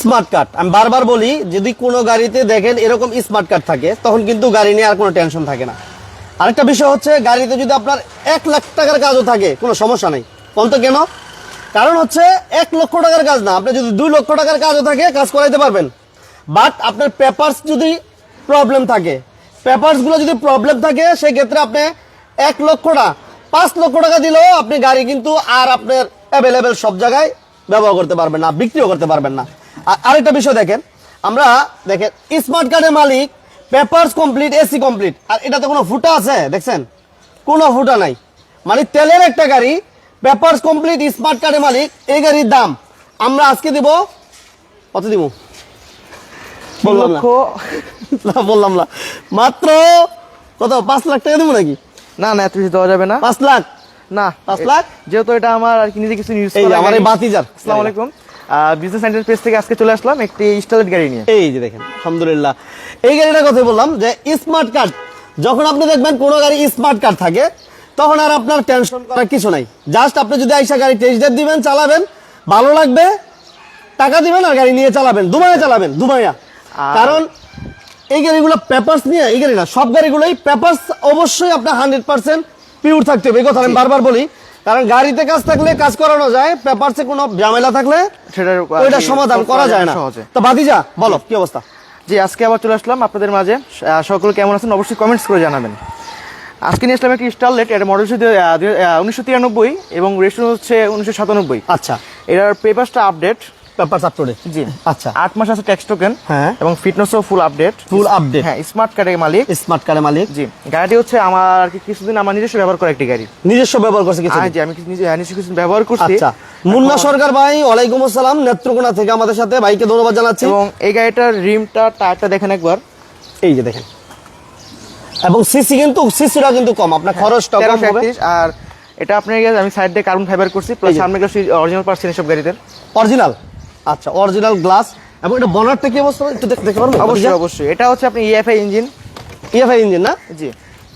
Smart card. আমি বারবার বলি, যদি কোনো গাড়িতে দেখেন এরকম স্মার্ট কার্ড থাকে, তখন কিন্তু গাড়ি নিয়ে আর কোনো টেনশন থাকে না। আরেকটা বিষয় হচ্ছে, গাড়িতে যদি আপনার এক লাখ টাকার কাজও থাকে, কোনো সমস্যা নেই। কোনটা কেন কারণ হচ্ছে, এক লক্ষ টাকার কাজ না। আপনি যদি দুই লক্ষ টাকার কাজও থাকে, কাজ করাইতে পারবেন। বাট আপনার পেপারস যদি প্রবলেম থাকে, পেপারসগুলো যদি প্রবলেম থাকে, সেক্ষেত্রে আপনি এক লক্ষটা, পাঁচ লক্ষ টাকা দিলেও আপনি গাড়ি কিন্তু আর আপনার অ্যাভেলেবেল সব জায়গায় ব্যবহার করতে পারবেন না, বিক্রিও করতে পারবেন না। আরেকটা বিষয় দেখেন আমরা দেখেন স্মার্ট কার্ডের মালিক পেপারস কমপ্লিট এসি কমপ্লিট আর এটাতে কোনো ফুটা আছে? দেখছেন? কোনো ফুটা নাই। মানে তেলের একটা গাড়ি পেপারস কমপ্লিট স্মার্ট কার্ডের মালিক এই গাড়ির দাম আমরা আজকে দিব কত দিব? বললাম না। বললাম না। মাত্র কত পাঁচ লাখ টাকা দেবো নাকি? না না এত বেশি দেওয়া যাবে না। পাঁচ লাখ? না পাঁচ লাখ? যেহেতু এটা আমার আর কি নিজে কিছু নিউজ এই যে আমার এই বাতিজার। আসসালামু আলাইকুম। বিজনেস সেন্টার পেজ থেকে আজকে চলে আসলাম একটি স্টাইলেট গাড়ি নিয়ে। এই যে দেখেন আলহামদুলিল্লাহ। এই গাড়িটার কথা বললাম যে স্মার্ট কার্ড যখন আপনি দেখবেন কোনো গাড়ি স্মার্ট কার্ড থাকে তখন আর আপনার টেনশন করার কিছু নাই। জাস্ট আপনি যদি আইসা গাড়ি টেস্ট দিবেন চালাবেন ভালো লাগবে টাকা দিবেন আর গাড়ি নিয়ে চালাবেন দুবাইয়া চালাবেন দুবাইয়া। কারণ এই গাড়িগুলো পেপারস নিয়ে এই গাড়ি না সব গাড়িগুলোই পেপারস অবশ্যই আপনার হান্ড্রেড পার্সেন্ট পিওর থাকতে হবে। এই কথা আমি বারবার বলি। কারণ গাড়িতে কাজ থাকলে কাজ করানো যায় পেপারসে কোনো ঝামেলা থাকলে সেটার ওইটা সমাধান করা যায় না। তো বাদিজা বলো কি অবস্থা? জি আজকে আবার চলে আসলাম আপনাদের মাঝে। সকল কেমন আছেন অবশ্যই কমেন্টস করে জানাবেন। আজকে নিয়ে আসলাম একটি স্টারলেট এটা মডেল হচ্ছে উনিশশো তিরানব্বই এবং রেস্টুরেন্ট হচ্ছে উনিশশো সাতানব্বই। আচ্ছা। এটার পেপারসটা আপডেট পেপারস আপ জি। আচ্ছা। আট মাস আছে ট্যাক্স টোকেন হ্যাঁ। এবং ফিটনেসও ফুল আপডেট ফুল আপডেট হ্যাঁ স্মার্ট কার্ডের মালিক। স্মার্ট কার্ডের মালিক। জি। গাড়িটি হচ্ছে আমার আর কি কিছুদিন আমার নিজস্ব ব্যবহার করা একটি গাড়ি। নিজস্ব ব্যবহার করছে কিছু হ্যাঁ জি আমি নিজে হ্যাঁ, নিজস্ব কিছু ব্যবহার করছি। আচ্ছা। মুন্না সরকার ভাই ওয়ালাইকুম আসসালাম নেত্রকোনা থেকে আমাদের সাথে। ভাইকে ধন্যবাদ জানাচ্ছি। এবং এই গাড়িটার রিমটা টায়ারটা দেখেন একবার। এই যে দেখেন। এবং সিসি কিন্তু সিসিটা কিন্তু কম। আপনার খরচটা কম হবে। আর এটা আপনার আমি সাইড দিয়ে কার্বন ফাইবার করছি প্লাস সামনে গ্লাস অরিজিনাল পার্সেন্ট সব গাড়িতে অরিজিনাল আচ্ছা অরিজিনাল গ্লাস এবং এটা বনারটা কি অবস্থা? একটু দেখ- দেখতে পারবেন অবশ্যই অবশ্যই। এটা হচ্ছে আপনি ইএফআই ইঞ্জিন ইএফআই ইঞ্জিন না? জি।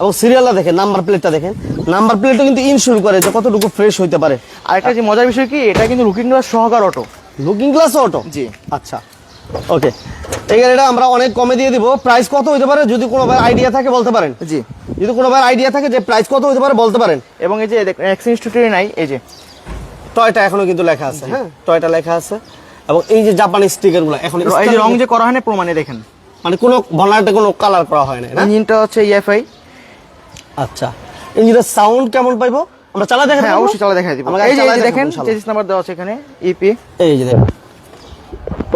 এবং সিরিয়ালটা দেখেন নাম্বার প্লেটটা দেখেন। নাম্বার প্লেটও কিন্তু ইনশিওর করে যে কতটুকু ফ্রেশ হইতে পারে। আর একটা যে মজার বিষয় কি এটা কিন্তু লুকিং গ্লাস সহকার অটো লুকিং গ্লাস অটো জি। আচ্ছা। ওকে এই গাড়িটা আমরা অনেক কমে দিয়ে দিব। প্রাইস কত হইতে পারে যদি কোনো ভাই আইডিয়া থাকে বলতে পারেন? জি। যদি কোনো ভাই আইডিয়া থাকে যে প্রাইস কত হইতে পারে বলতে পারেন? এবং এই যে এক্সচেঞ্জ টুটি নাই এই যে। টয়টা এখনও কিন্তু লেখা আছে হ্যাঁ? টয়টা লেখা আছে। এবং এই যে জাপানি স্টিকারগুলো এখন এই যে রং যে করা হয় না প্রমাণে দেখেন। মানে কোনো ভলারটা কোনো কালার করা হয় না ইঞ্জিনটা হচ্ছে ইএফআই আচ্ছা। ইঞ্জিনের সাউন্ড কেমন পাইবো? আমরা চালা দেখা হ্যাঁ অবশ্যই চালা দেখা দিব। আমরা এই যে দেখেন চেসিস নাম্বার দেওয়া আছে এখানে E ইপি এই যে দেখেন।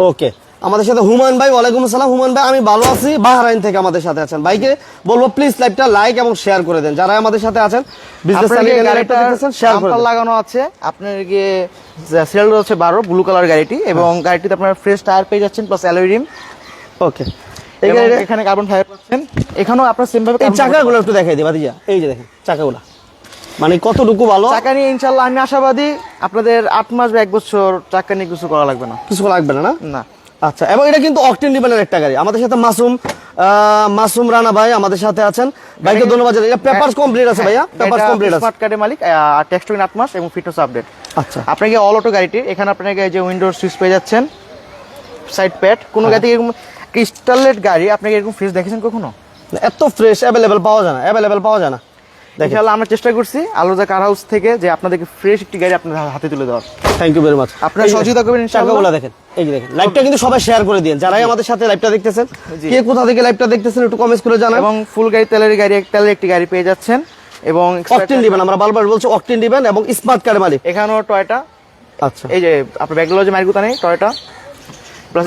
ওকে আমাদের সাথে হুমায়ুন ভাই ওয়ালাইকুম আসসালাম। হুমায়ুন ভাই আমি ভালো আছি। বাহরাইন থেকে আমাদের সাথে আছেন। ভাইকে বলব প্লিজ লাইভটা লাইক এবং শেয়ার করে দেন। যারা আমাদের সাথে আছেন বিজনেস শেয়ার করে লাগানো আছে আপনার গিয়ে সিরিয়াল হচ্ছে বারো ব্লু কালার গাড়িটি এবং গাড়িটিতে আপনার ফ্রেশ টায়ার পেয়ে যাচ্ছেন প্লাস অ্যালয় রিম ওকে এখানে কার্বন ফাইবার পাচ্ছেন। এখানেও আপনার সেম ভাবে এই চাকাগুলো একটু দেখাই দিবা দিয়া এই যে দেখেন চাকাগুলো। মানে কতটুকু ভালো? চাকা নিয়ে ইনশাল্লাহ আমি আশাবাদী আপনাদের আট মাস বা এক বছর চাকা নিয়ে কিছু করা লাগবে না। কিছু লাগবে না? না। আচ্ছা এবং এটা কিন্তু অকটেন ডিপেন্ডেন্ট একটা গাড়ি। আমাদের সাথে মাসুম মাসুম রানা ভাই আমাদের সাথে আছেন। ভাইকে ধন্যবাদ জানাই। পেপারস কমপ্লিট আছে ভাইয়া? পেপারস কমপ্লিট আছে। স্মার্ট কার্ডের মালিক আর টেক্সট আট মাস এবং ফিটনেস আপডেট আচ্ছা। আপনাকে অল অটো গাড়িটি এখানে আপনাকে যে উইন্ডোর সুইচ পেয়ে যাচ্ছেন সাইড প্যাড কোনো গাড়ি এরকম স্টারলেট গাড়ি আপনাকে এরকম ফ্রিজ দেখেছেন কখনো? এত ফ্রেশ অ্যাভেলেবেল পাওয়া যায় না অ্যাভেলেবেল পাওয়া যায় না। ইনশাআল্লাহ আমরা চেষ্টা করছি আলোজা কার হাউস থেকে যে আপনাদেরকে ফ্রেশ একটি গাড়ি আপনাদের হাতে তুলে দেওয়ার। থ্যাংক ইউ ভেরি মাচ আপনারা সহযোগিতা করবেন ইনশাআল্লাহ। দেখেন এই যে দেখেন লাইভটা কিন্তু সবাই শেয়ার করে দিন যারাই আমাদের সাথে লাইভটা দেখতেছেন কে কোথা থেকে লাইভটা দেখতেছেন একটু কমেন্টস করে জানান। এবং ফুল গাড়ি তেলের গাড়ি তেলের একটি গাড়ি পেয়ে যাচ্ছেন এবং অকটেন দিবেন আমরা বারবার বলছি অকটেন দিবেন এবং স্মার্ট কার্ড মালিক। এখানেও টয়টা আচ্ছা। এই যে আপনার ব্যাগগুলো যে মাইরগুতা নেই টয়টা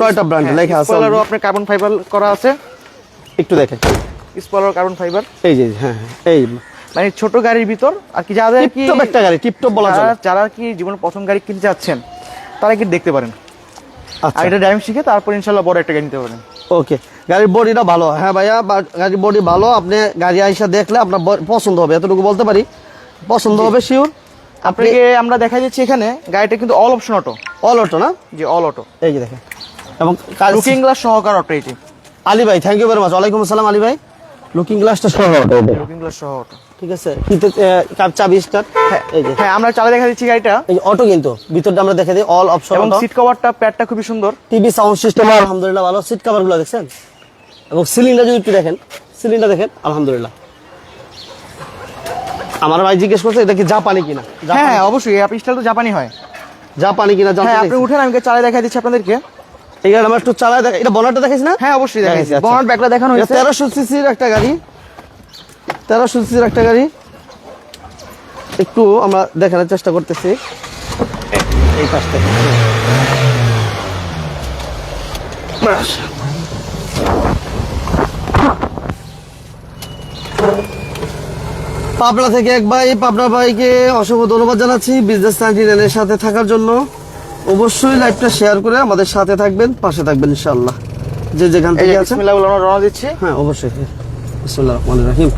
Toyota brand লেখা আছে। স্পয়লারও আপনার কার্বন ফাইবার করা আছে। একটু দেখেন। স্পয়লার কার্বন ফাইবার এই যে হ্যাঁ হ্যাঁ এই মানে ছোট গাড়ির ভিতর আর কি যাদের কি একটা গাড়ি টিপটপ বলা যারা- চলে। যারা কি জীবনে প্রথম গাড়ি কিনতে যাচ্ছেন তারা কি দেখতে পারেন। আচ্ছা। আর এটা ড্রাইভিং শিখে তারপর ইনশাল্লাহ বড় একটা গাড়ি নিতে পারেন। ওকে। গাড়ির বডিটা ভালো। হ্যাঁ ভাইয়া গাড়ির বডি ভালো। আপনি গাড়ি আইসা দেখলে আপনার পছন্দ হবে এতটুকু বলতে পারি। পছন্দ হবে শিওর আপনি আপনাকে আমরা দেখা যাচ্ছে এখানে গাড়িটা কিন্তু all option auto all auto না? জি অল অটো এই যে দেখেন। এবং লুকিং গ্লাস সহকার অটো এটি। আলী ভাই থ্যাংক ইউ ভেরি মাচ ওয়ালাইকুম আসসালাম আলী ভাই। লুকিং গ্লাসটা সহ লুকিং গ্লাস সহ ঠিক আছে। কিন্তু চাবি স্টার্ট এই যে। হ্যাঁ আমরা চালে দেখা দিচ্ছি গাড়িটা। এই অটো কিন্তু। ভিতরটা আমরা দেখে দিই অল অপশন এবং সিট কভারটা প্যাডটা খুবই সুন্দর। টিভি সাউন্ড সিস্টেম আলহামদুলিল্লাহ ভালো। সিট কভারগুলো দেখছেন? এবং সিলিংটা যদি একটু দেখেন সিলিংটা দেখেন আলহামদুলিল্লাহ। আমার ভাই জিজ্ঞেস করছে এটা কি জাপানি কিনা? হ্যাঁ হ্যাঁ অবশ্যই এই স্টাইল তো জাপানি হয়। জাপানি কিনা জানতে হ্যাঁ আপনি উঠেন আমি চালে দেখা দিচ্ছি আপনাদেরকে। এই গাড়ি আমার একটু চালায় দেখা এটা বনারটা দেখাইছি না? হ্যাঁ অবশ্যই দেখাইছি। আচ্ছা। বনাট ব্যাকটা দেখানো হয়েছে। তেরোশো সিসির একটা গাড়ি। তেরোশো সিসির একটা গাড়ি। একটু আমরা দেখানোর চেষ্টা করতেছি। এই পাশ থেকে পাবনা থেকে এক ভাই পাবনা ভাইকে অসংখ্য ধন্যবাদ জানাচ্ছি। বিজনেস নাইনের সাথে থাকার জন্য। অবশ্যই লাইভটা শেয়ার করে আমাদের সাথে থাকবেন পাশে থাকবেন ইনশাআল্লাহ। যে যেখান থেকে বলে আমরা রওনা দিচ্ছি। হ্যাঁ অবশ্যই। বিসমুল্লাহ রহমান রাহিম।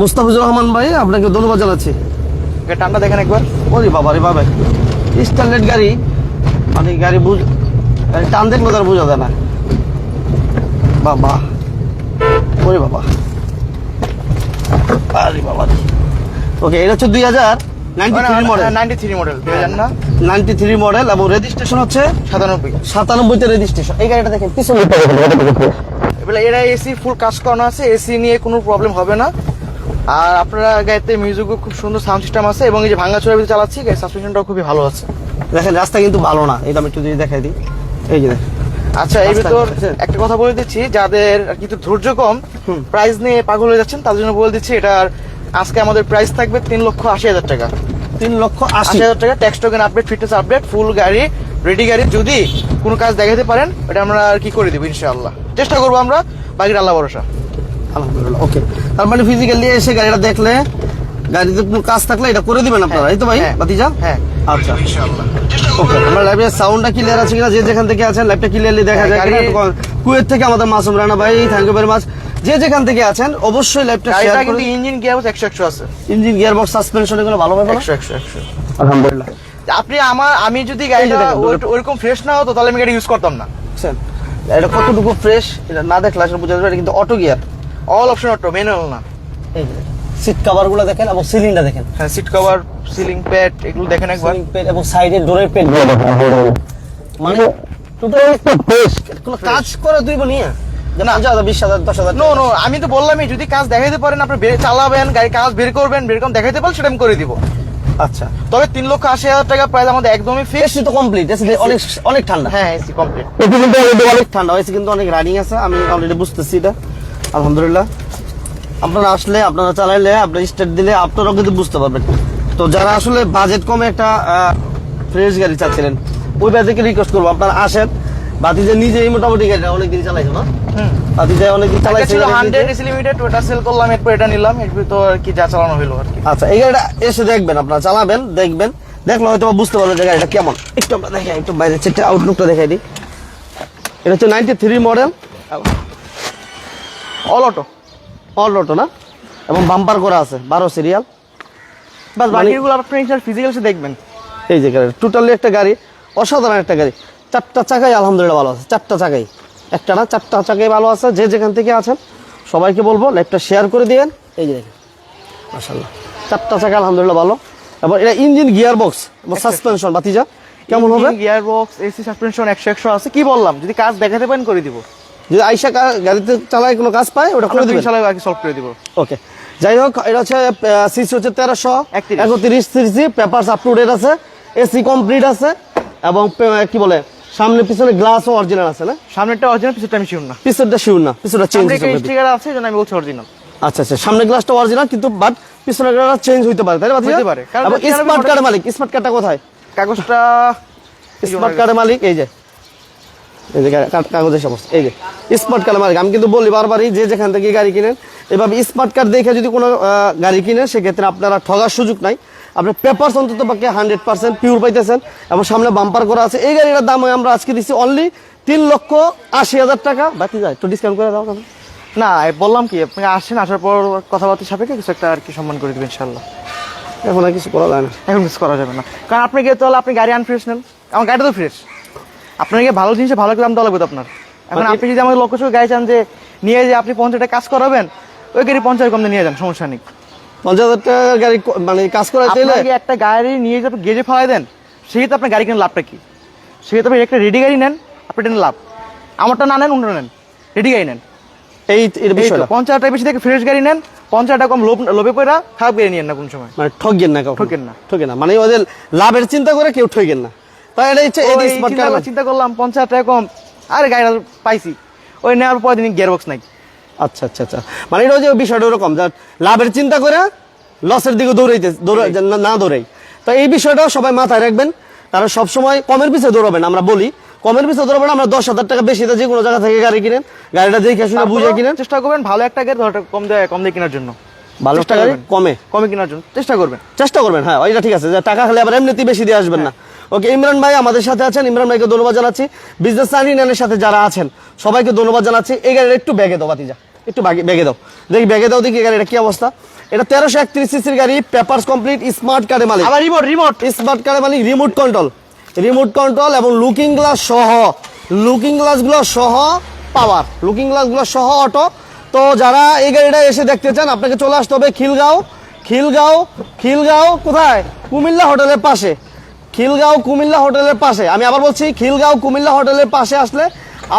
মুস্তাফিজুর রহমান ভাই আপনাকে ধন্যবাদ জানাচ্ছি। টানটা দেখেন একবার। ওরে বাবা রে বাবা। স্ট্যান্ডার্ড গাড়ি মানে গাড়ি বুঝ গাড়ি টান দেখলে তার বোঝা যায় না। বাবা। ওরে বাবা। আরে বাবা। ওকে এটা হচ্ছে দুই হাজার। Ninety three model. Ninety three model দুই হাজার না? নাইনটি থ্রি মডেল এবং রেজিস্ট্রেশন হচ্ছে সাতানব্বই। সাতানব্বইতে রেজিস্ট্রেশন এই গাড়িটা দেখেন পিছনে এবার এরা এসি ফুল কাজ করানো আছে এসি নিয়ে কোনো প্রবলেম হবে না। আর আপনারা গাড়িতে মিউজিকও খুব সুন্দর সাউন্ড সিস্টেম আছে এবং এই যে ভাঙা চোরা ভিতরে চালাচ্ছি গাড়ির সাসপেনশনটাও খুবই ভালো আছে। দেখেন রাস্তা কিন্তু ভালো না এটা আমি একটু যদি দেখাই দিই। এই যে আচ্ছা এই ভিতর একটা কথা বলে দিচ্ছি যাদের কিন্তু ধৈর্য কম। প্রাইস নিয়ে পাগল হয়ে যাচ্ছেন তাদের জন্য বলে দিচ্ছি এটার আজকে আমাদের প্রাইস থাকবে তিন লক্ষ আশি হাজার টাকা। তিন লক্ষ আশি। হাজার টাকা tax token update fitness update full গাড়ি রেডি গাড়ি যদি কোনো কাজ দেখাতে পারেন এটা আমরা আর কি করে দিব ইনশাআল্লাহ। চেষ্টা করব আমরা বাকিটা আল্লাহ ভরসা। আলহামদুলিল্লাহ ওকে তার মানে ফিজিক্যালি এসে গাড়িটা দেখলে গাড়িতে কোনো কাজ থাকলে এটা করে দিবেন আপনারা এই তো ভাই হ্যাঁ। বাতিজা হ্যাঁ আচ্ছা। ইনশাআল্লাহ। ওকে আমার লাইভের সাউন্ডটা ক্লিয়ার আছে কিনা যে যেখান থেকে আছেন লাইভটা ক্লিয়ারলি দেখা হ্যাঁ, যায় কম- কুয়েত থেকে আমাদের মাসুম রানা ভাই থ্যাংক ইউ ভেরি মাচ যে যেখান থেকে আছেন অবশ্যই লাইভটা শেয়ার কিন্তু করুন। ইঞ্জিন গিয়ার একশো একশো আছে। ইঞ্জিন গিয়ার বক্স সাসপেনশন এগুলো ভালো হবে একশো একশো একশো। আলহামদুলিল্লাহ। আপনি আমার আমি যদি গাড়িটা ওইরকম ফ্রেশ না হতো তাহলে আমি গাড়ি ইউজ করতাম না। বুঝছেন? এটা কতটুকু ফ্রেশ এটা না দেখলে আসলে বোঝা যাবে এটা কিন্তু auto gear all option auto manual না। এই সিট কভারগুলো দেখেন এবং সিলিংটা দেখেন। হ্যাঁ সিট কভার সিলিং প্যাড এগুলো দেখেন একবার। সিলিং পেড এবং সাইডের ডোরের পেডগুলো দেখেন মানে টোটাল একটা ফ্রেশ কোনো কাজ করে তুই নিয়ে? আমি তো বললামই যদি কাজ দেখাইতে পারেন আপনি চালাবেন গাড়ি কাজ বের করবেন বের করুন দেখাইতে পারেন সেটা আমি করে দিব। আচ্ছা। তবে তিন লক্ষ আশি হাজার টাকা প্রাইস আমাদের একদমই ফিক্স এসি তো কমপ্লিট অনেক অনেক ঠান্ডা। হ্যাঁ এসি কমপ্লিট কিন্তু অনেক ঠান্ডা এসি কিন্তু অনেক রানিং আছে আমি অলরেডি বুঝতেছি এটা। আলহামদুলিল্লাহ। আপনারা আসলে আপনারা চালাইলে আপনার স্টার্ট দিলে আপনারাও কিন্তু বুঝতে পারবেন। তো যারা আসলে বাজেট কমে একটা ফ্রেশ গাড়ি চাচ্ছিলেন ওই বাজেটকে রিকোয়েস্ট করব আপনারা আসেন। বাতিজে নিজেই মোটামুটি গাড়িটা অনেকদিন চালাইছো না? হুম। বাতিজে অনেকদিন চালাইছে ছিল। এসি লিমিটেড ওটা সেল করলাম এরপর এটা নিলাম এরপর তো আর কি যা চালানো হলো আর কি। আচ্ছা এই গাড়িটা এসে দেখবেন আপনারা চালাবেন দেখবেন। দেখলে হয়তো বুঝতে পারবেন যে গাড়িটা কেমন। একটু আমরা দেখাই একটু বাইরে চেটে আউটলুকটা দেখাই দিই। এটা হচ্ছে ninety three model all auto all auto না? এবং বাম্পার করা আছে বারো সিরিয়াল বাস মানে- বাকিগুলো আপনি ফিজিক্যাল দেখবেন। এই যে গাড়ি টোটালি একটা গাড়ি অসাধারণ একটা গাড়ি। চারটা চাকাই আলহামদুলিল্লাহ ভালো আছে চারটা চাকাই। একটা না চারটা চাকাই ভালো আছে যে যেখান থেকে আছেন সবাইকে বলব লাইভটা শেয়ার করে দিয়েন এই যে দেখেন মাসাল্লাহ চারটা চাকা আলহামদুলিল্লাহ ভালো। এবং এটা ইঞ্জিন গিয়ার বক্স এবং সাসপেনশন বাতিজা কেমন হবে? গিয়ার বক্স এসি সাসপেনশন একশো একশো আছে কি বললাম? যদি কাজ দেখাতে পারেন করে দিব। যদি আইসা গাড়িতে চালায় কোনো কাজ পায় ওটা করে দিবেন। ইনশাআল্লাহ বাকি সলভ করে দিব। ওকে যাই হোক এটা হচ্ছে সিসি হচ্ছে তেরোশো 31 একত্রিশ CC papers up to date আছে এসি কমপ্লিট আছে এবং কি বলে সামনে পিছনে গ্লাসও অরিজিনাল আছে না? সামনেটা অরিজিনাল পিছনটা আমি শিওর না। পিছনটা শিউর না পিছনটা চেঞ্জ হয়েছে স্টিকার আছে যেন আমি বলছি অরিজিনাল আচ্ছা আচ্ছা সামনে গ্লাসটা অরিজিনাল কিন্তু বাট পিছনের গ্লাসটা চেঞ্জ হইতে পারে তাই না হতে পারে, কারণ স্মার্ট কার্ডের মালিক স্মার্ট কার্ডটা কোথায়? কাগজটা স্মার্ট কার্ডের মালিক এই যে। এই যে কাগজের সমস্ত। এই যে স্মার্ট কার্ডের মালিক। আমি কিন্তু বলি বারবারই যে যেখান থেকে গাড়ি কিনেন এভাবে স্মার্ট কার্ড দেখে যদি কোনো গাড়ি কিনেন সেক্ষেত্রে আপনারা ঠগার সুযোগ নাই। আপনি পেপার অন্তত পক্ষে হান্ড্রেড পার্সেন্ট পিওর পাইতেছেন এবং সামনে বাম্পার করা আছে। এই গাড়িটার দাম আমরা আজকে দিচ্ছি অনলি তিন লক্ষ আশি হাজার টাকা। বাকি যায়? একটু ডিসকাউন্ট করে দাও না বললাম কি আপনি আসেন আসার পর কথাবার্তা সাপেক্ষে কিছু একটা আর কি সম্মান করে দেবেন ইনশাল্লাহ এখন আর কিছু করা যায় না। এখন কিছু করা যাবে না। কারণ আপনি গিয়ে তাহলে আপনি গাড়ি আনফ্রেশ নেন। আমার গাড়িটা তো ফ্রেশ আপনার গিয়ে ভালো জিনিসে ভালো দাম দেওয়া লাগবে আপনার? এখন মানে- আপনি যদি আমাদের লক্ষ্য গাড়ি চান যে নিয়ে যে আপনি পঞ্চাশটা কাজ করাবেন ওই গাড়ি পঞ্চাশ কম নিয়ে যান সমস্যা নেই। পঞ্চাশ হাজার টাকার গাড়ি মানে কাজ আপনি একটা গাড়ি নিয়ে যাতে গেজে ফেলাই দেন সেক্ষেত্রে আপনার গাড়ি কেনার লাভটা কি? সেক্ষেত্রে আপনি একটা রেডি গাড়ি নেন আপনি এটা লাভ। আমারটা না নেন অন্যটা নেন। রেডি গাড়ি নেন। এই এর বিষয়টা। পঞ্চাশ টাকা বেশি থেকে ফ্রেশ গাড়ি নেন পঞ্চাশ টাকা কম লোভ লোভে পড়া খারাপ গাড়ি নিয়েন না কোন সময়। মানে ঠকবেন না ঠকেন না। ঠকেন না। মানে ওদের লাভের চিন্তা করে কেউ ঠকেন না। তাই এটা ওই এডি স্মার্ট কার চিন্তা করলাম পঞ্চাশ টাকা কম। আরে গাড়িটা পাইছি। ওই নেওয়ার পর দিন নাই। আচ্ছা আচ্ছা আচ্ছা। মানে এটা যে বিষয়টা ওরকম লাভের চিন্তা করে লসের দিকে দৌড়াইতে দৌড়া- না- দৌড়াই। তো এই বিষয়টা সবাই মাথায় রাখবেন। তারা সবসময় কমের পিছিয়ে দৌড়াবেন আমরা বলি। কমের পিছিয়ে দৌড়াবেন আমরা দশ হাজার টাকা বেশি যে কোনো জায়গা থেকে গাড়ি কিনেন। গাড়িটা দেখে শুনে বুঝে কিনেন। চেষ্টা করবেন ভালো একটা গাড়ি কম দেয় কম দিয়ে কেনার জন্য। ভালো একটা গাড়ি কমে। কমে কেনার জন্য। চেষ্টা করবেন। চেষ্টা করবেন হ্যাঁ ওইটা ঠিক আছে। যে টাকা খালি আবার এমনিতেই বেশি দিয়ে আসবেন না। ওকে ইমরান ভাই আমাদের সাথে আছেন। ইমরান ভাইকে ধন্যবাদ জানাচ্ছি। বিজনেস সানিনের সাথে যারা আছেন সবাইকে ধন্যবাদ জানাচ্ছি। এই গাড়িটা একটু ব্যাগে দাও বাতিজা একটু বাগে- ব্যাগে দাও। দেখি ব্যাগে দাও দেখি গাড়িটা কি অবস্থা। এটা তেরোশো একত্রিশ সিসির গাড়ি পেপারস কমপ্লিট স্মার্ট কার্ডে মালিক। আবার রিমোট রিমোট স্মার্ট কার্ডে মালিক রিমোট কন্ট্রোল রিমোট কন্ট্রোল এবং লুকিং গ্লাস সহ। লুকিং গ্লাসগুলো সহ পাওয়ার লুকিং গ্লাসগুলো সহ অটো তো যারা এই গাড়িটা এসে দেখতে চান আপনাকে চলে আসতে হবে খিলগাঁও। খিলগাঁও খিলগাঁও কোথায়? কুমিল্লা হোটেলের পাশে। খিলগাঁও কুমিল্লা হোটেলের পাশে, আমি আবার বলছি, খিলগাঁও কুমিল্লা হোটেলের পাশে আসলে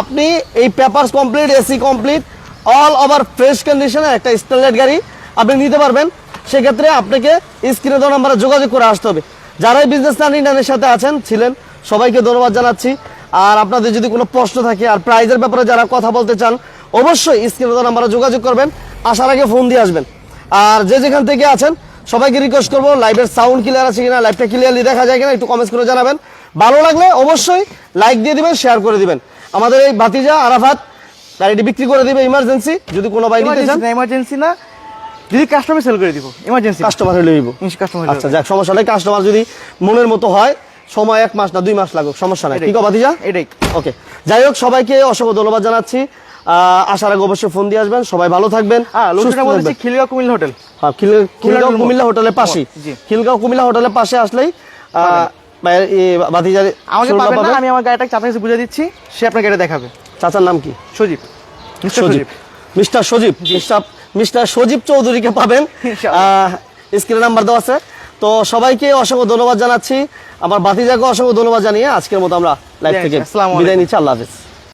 আপনি এই papers complete, AC complete all over fresh কন্ডিশনের একটা স্ট্যান্ডার্ড গাড়ি আপনি নিতে পারবেন। সেক্ষেত্রে আপনাকে স্ক্রিনে দেওয়া নাম্বারে যোগাযোগ করে আসতে হবে। যারাই বিজনেস ইন্ডিয়ানের সাথে আছেন, ছিলেন, সবাইকে ধন্যবাদ জানাচ্ছি। আর আপনাদের যদি কোনো প্রশ্ন থাকে আর প্রাইজের ব্যাপারে যারা কথা বলতে চান, অবশ্যই স্ক্রিনে দেওয়া নাম্বারে যোগাযোগ করবেন। আসার আগে ফোন দিয়ে আসবেন। আর যে যেখান থেকে আছেন সবাইকে রিকোয়েস্ট করব লাইভের সাউন্ড ক্লিয়ার আছে কিনা লাইভটা ক্লিয়ারলি দেখা যায় কিনা একটু কমেন্টস করে জানাবেন। ভালো লাগলে অবশ্যই লাইক দিয়ে দিবেন শেয়ার করে দিবেন। আমাদের এই ভাতিজা আরাফাত গাড়িটি বিক্রি করে দিবে ইমার্জেন্সি যদি কোনো ভাই নিতে চান। ইমার্জেন্সি না যদি কাস্টমার সেল করে দিব ইমার্জেন্সি কাস্টমার হলে হইব কাস্টমার আচ্ছা যাক সমস্যা নেই। কাস্টমার যদি মনের মতো হয় সময় এক মাস না দুই মাস লাগুক সমস্যা নাই। ঠিক আছে ভাতিজা? এটাই। ওকে যাই হোক সবাইকে অসংখ্য ধন্যবাদ জানাচ্ছি। আসার আগে অবশ্যই ফোন দিয়ে আসবেন। সবাই ভালো থাকবেন। হ্যাঁ। খিলগাঁও কুমিল্লা হোটেল। হ্যাঁ, খিলগাঁও কুমিল্লা হোটেলের পাশেই। জি। খিলগাঁও কুমিল্লা হোটেলের পাশে আসলেই আহ, ভাইয়ের এই ভাতিজার আমাকে পাবেন না আমি আমার গাড়িটা চাপের কাছে বুঝে দিচ্ছি সে আপনার গাড়ি দেখাবে। চাচার নাম কি? Sajib. Mister Sajib. Sajib. Mister Sajib. Mister mister Sajib চৌধুরীকে পাবেন। স্ক্রিনে নাম্বার দেওয়া আছে। তো সবাইকে অসংখ্য ধন্যবাদ জানাচ্ছি। আমার বাতিজাকে অসংখ্য ধন্যবাদ জানিয়ে আজকের মতো আমরা লাইভ থেকে বিদায় নিচ্ছি। আল্লাহ হাফিজ।